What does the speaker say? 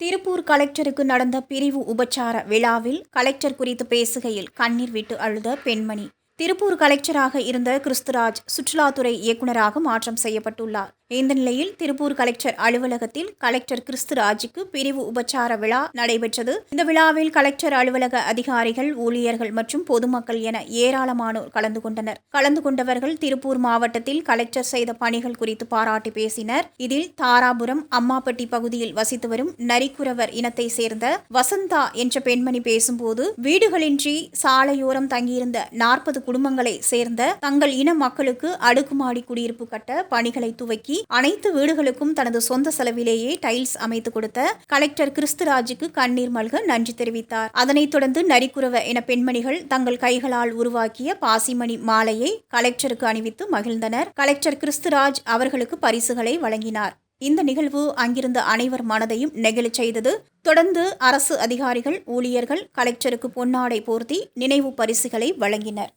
திருப்பூர் கலெக்டருக்கு நடந்த பிரிவு உபச்சார விழாவில் கலெக்டர் குறித்து பேசுகையில் கண்ணீர் விட்டு அழுத பெண்மணி. திருப்பூர் கலெக்டராக இருந்த கிறிஸ்துராஜ் சுற்றுலாத்துறை இயக்குநராக மாற்றம் செய்யப்பட்டுள்ளார். இந்த நிலையில் திருப்பூர் கலெக்டர் அலுவலகத்தில் கலெக்டர் கிறிஸ்துராஜுக்கு பிரிவு உபச்சார விழா நடைபெற்றது. இந்த விழாவில் கலெக்டர் அலுவலக அதிகாரிகள் ஊழியர்கள் மற்றும் பொதுமக்கள் என ஏராளமானோர் கலந்து கொண்டனர். கலந்து கொண்டவர்கள் திருப்பூர் மாவட்டத்தில் கலெக்டர் செய்த பணிகள் குறித்து பாராட்டி பேசினர். இதில் தாராபுரம் அம்மாப்பட்டி பகுதியில் வசித்து வரும் நரிக்குறவர் இனத்தை சேர்ந்த வசந்தா என்ற பெண்மணி பேசும்போது வீடுகளின்றி சாலையோரம் தங்கியிருந்த நாற்பது குடும்பங்களை சேர்ந்த தங்கள் இன மக்களுக்கு அடுக்குமாடி குடியிருப்பு கட்ட பணிகளை துவக்கி அனைத்து வீடுகளுக்கும் தனது சொந்த செலவிலேயே டைல்ஸ் அமைத்து கொடுத்த கலெக்டர் கிறிஸ்துராஜுக்கு கண்ணீர் மல்க நன்றி தெரிவித்தார். அதனைத் தொடர்ந்து நரிக்குறவ என பெண்மணிகள் தங்கள் கைகளால் உருவாக்கிய பாசிமணி மாலையை கலெக்டருக்கு அணிவித்து மகிழ்ந்தனர். கலெக்டர் கிறிஸ்துராஜ் அவர்களுக்கு பரிசுகளை வழங்கினார். இந்த நிகழ்வு அங்கிருந்த அனைவர் மனதையும் நெகிழச் செய்தது. தொடர்ந்து அரசு அதிகாரிகள் ஊழியர்கள் கலெக்டருக்கு பொன்னாடை போர்த்தி நினைவு பரிசுகளை வழங்கினர்.